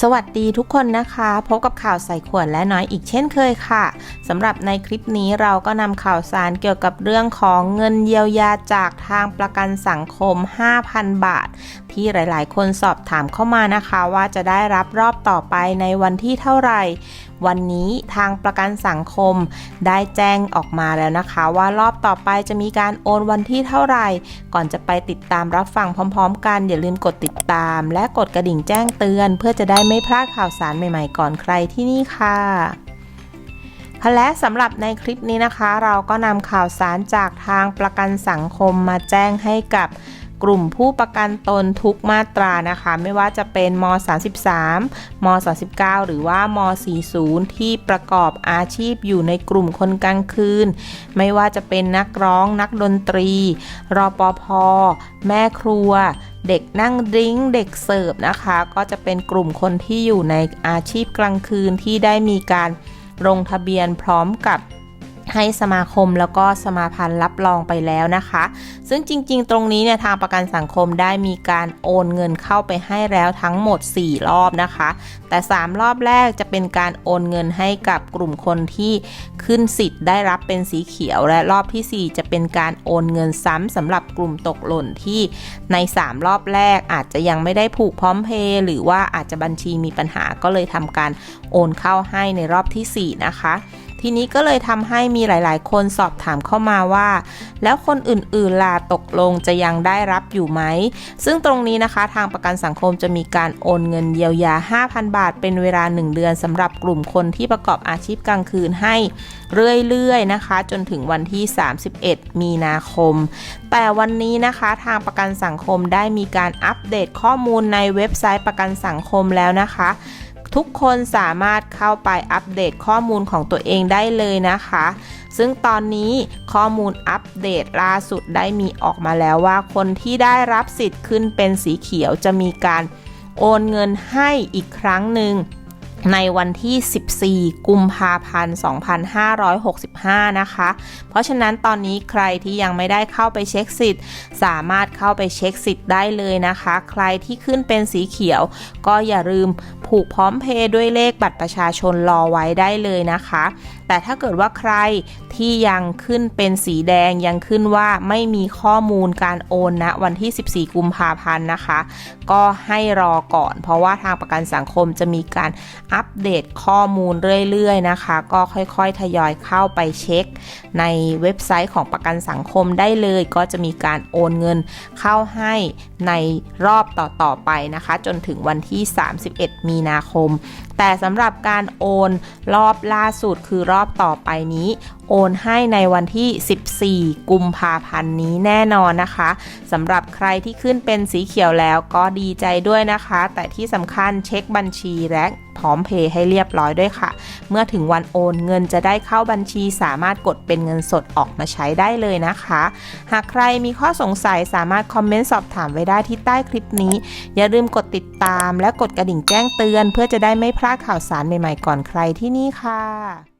สวัสดีทุกคนนะคะ พบกับข่าวใส่ขวดและน้อยอีกเช่นเคยค่ะสำหรับในคลิปนี้เราก็นำข่าวสารเกี่ยวกับเรื่องของเงินเยียวยาจากทางประกันสังคม 5,000 บาท ที่หลายๆ คนสอบถามเข้ามานะคะ ว่าจะได้รับรอบต่อไปในวันที่เท่าไหร่ วันนี้ทางประกันสังคมได้แจ้งออกมาแล้วนะคะ ว่ารอบต่อไปจะมีการโอนวันที่เท่าไหร่ ก่อนจะไปติดตามรับฟังพร้อม ๆ กัน อย่าลืมกดติดตาม และกดกระดิ่งแจ้งเตือน เพื่อจะได้ไม่พลาดข่าวสารใหม่ๆ ก่อนใครที่นี่ค่ะและสำหรับในคลิปนี้นะคะ เราก็นำข่าวสารจากทางประกันสังคมมาแจ้งให้กับ กลุ่มผู้ประกันตนทุกมาตรานะคะ ไม่ว่าจะเป็นม 33 ม 39 หรือว่าม 40 ที่ประกอบอาชีพอยู่ในกลุ่มคนกลางคืน ไม่ว่าจะเป็นนักร้องนักดนตรีรอปภ แม่ครัวเด็กนั่งดิ้งเด็กเสิร์ฟนะคะ ก็จะเป็นกลุ่มคนที่อยู่ในอาชีพกลางคืนที่ได้มีการลงทะเบียนพร้อมกับ ให้สมาคมแล้วก็สมาพันธ์รับรองไปแล้วนะคะ ซึ่งจริงๆ ตรงนี้เนี่ยทางประกันสังคมได้มีการโอนเงินเข้าไปให้แล้วทั้งหมด 4 รอบนะคะ แต่ 3 รอบแรกจะเป็นการโอนเงินให้กับกลุ่มคนที่ขึ้นสิทธิ์ได้รับเป็นสีเขียว และรอบทีสี่4 จะเป็นการโอนเงินซ้ำสำหรับกลุ่มตกหล่นที่ใน 3 รอบแรกอาจจะยังไม่ได้ผูกพร้อมเพย์หรือว่าอาจจะบัญชีมีปัญหาก็เลยทำการโอนเข้าให้ในรอบทีสี่4 นะคะ ทีนี้ก็เลยทำให้มีหลาย ๆ คนสอบถามเข้ามาว่า แล้วคนอื่น ๆ ล่ะตกลงจะยังได้รับอยู่ไหม ซึ่งตรงนี้นะคะทางประกันสังคมจะมีการโอนเงินเยียวยา 5,000 บาท เป็นเวลา 1 เดือนสำหรับกลุ่มคนที่ประกอบอาชีพกลางคืนให้เรื่อย ๆ นะคะ จนถึงวันที่ 31 มีนาคม แต่วันนี้นะคะทางประกันสังคมได้มีการอัปเดตข้อมูลในเว็บไซต์ประกันสังคมแล้วนะคะ ทุกคนสามารถเข้าไปอัปเดตข้อมูลของตัวเองได้เลยนะคะ ซึ่งตอนนี้ข้อมูลอัปเดตล่าสุดได้มีออกมาแล้วว่า คนที่ได้รับสิทธิ์ขึ้นเป็นสีเขียวจะมีการโอนเงินให้อีกครั้งหนึ่งในวันที่ 14 กุมภาพันธ์ 2565 นะคะ เพราะฉะนั้นตอนนี้ใครที่ยังไม่ได้เข้าไปเช็คสิทธิ์ สามารถเข้าไปเช็คสิทธิ์ได้เลยนะคะ ใครที่ขึ้นเป็นสีเขียว ก็อย่าลืม ผูกพร้อมเพย์ด้วยเลขบัตรประชาชนรอไว้ได้เลยนะคะ แต่ถ้าเกิดว่าใครที่ยังขึ้นเป็นสีแดงยังขึ้นว่าไม่มีข้อมูลการโอนนะวันที่ 14 กุมภาพันธ์นะคะ ก็ให้รอก่อน เพราะว่าทางประกันสังคมจะมีการอัปเดตข้อมูลเรื่อยๆนะคะ ก็ค่อยๆทยอยเข้าไปเช็ค ในเว็บไซต์ของประกันสังคมได้เลย ก็จะมีการโอนเงินเข้าให้ในรอบต่อๆไปนะคะ จนถึงวันที่ 31 มีนาคมแต่สำหรับการโอนรอบล่าสุดคือรอบต่อไปนี้ โอนให้ในวันที่ 14 กุมภาพันธ์นี้แน่นอนนะคะสำหรับใครที่ขึ้นเป็นสีเขียวแล้วก็ดีใจด้วยนะคะ แต่ที่สำคัญเช็คบัญชีและพร้อมเพย์ให้เรียบร้อยด้วยค่ะ เมื่อถึงวันโอนเงินจะได้เข้าบัญชีสามารถกดเป็นเงินสดออกมาใช้ได้เลยนะคะ หากใครมีข้อสงสัยสามารถคอมเมนต์สอบถามไว้ได้ที่ใต้คลิปนี้ อย่าลืมกดติดตามและกดกระดิ่งแจ้งเตือน เพื่อจะได้ไม่พลาดข่าวสารใหม่ๆก่อนใครที่นี่ค่ะ